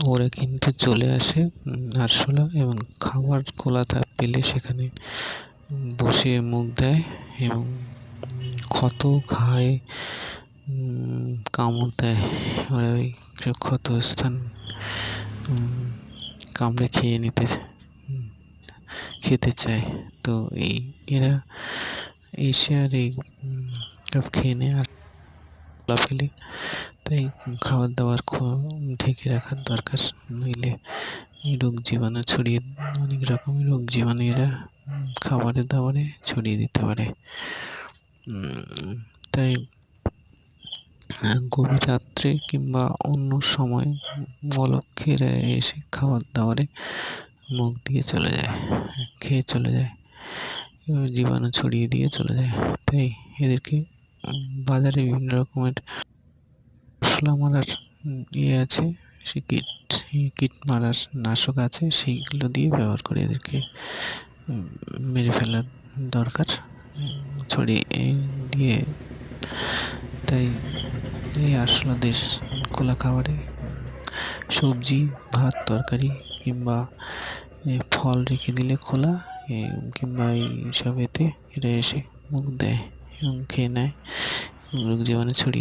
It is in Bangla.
ওরা কিন্তু চলে আসে আরশোলা এবং খাবার কোলাটা পেলে সেখানে বসে মুখ দেয় এবং ক্ষত ঘায়ে কামড় দেয়। ওরা ওই ক্ষত স্থান কামড়ে খেয়ে নিতে খেতে চায়। তো এই, এরা এসে আর এই খেয়ে নেয়। আর খোলা ফেলে তাই খাবার দাবার ঢেকে রাখার দরকার। নইলে রোগ জীবাণু ছড়িয়ে, অনেক রকমের রোগ জীবাণু এরা খাবারে দাবারে ছড়িয়ে দিতে পারে। তাই গভীর রাত্রে কিংবা অন্য সময় মলক্ষীরা এসে খাবার দাবারে মুখ দিয়ে চলে যায়, খেয়ে চলে যায় জীবাণু ছড়িয়ে দিয়ে চলে যায়। তাই এদেরকে বাজারে বিভিন্ন রকমের মশলা মারার ইয়ে আছে, সে কীট কীট মারার নাশক আছে, সেইগুলো দিয়ে ব্যবহার করে এদেরকে মেরে ফেলার দরকার, ছড়িয়ে দিয়ে তাই এই আসলে দেশ খোলা খাবারে সবজি, ভাত, তরকারি কিংবা ফল রেখে দিলে খোলা কিংবা এইসব এতে এরা এসে মুখ দেয়। এবং খেয়ে নেয়। রোগ জীবাণু ছড়িয়ে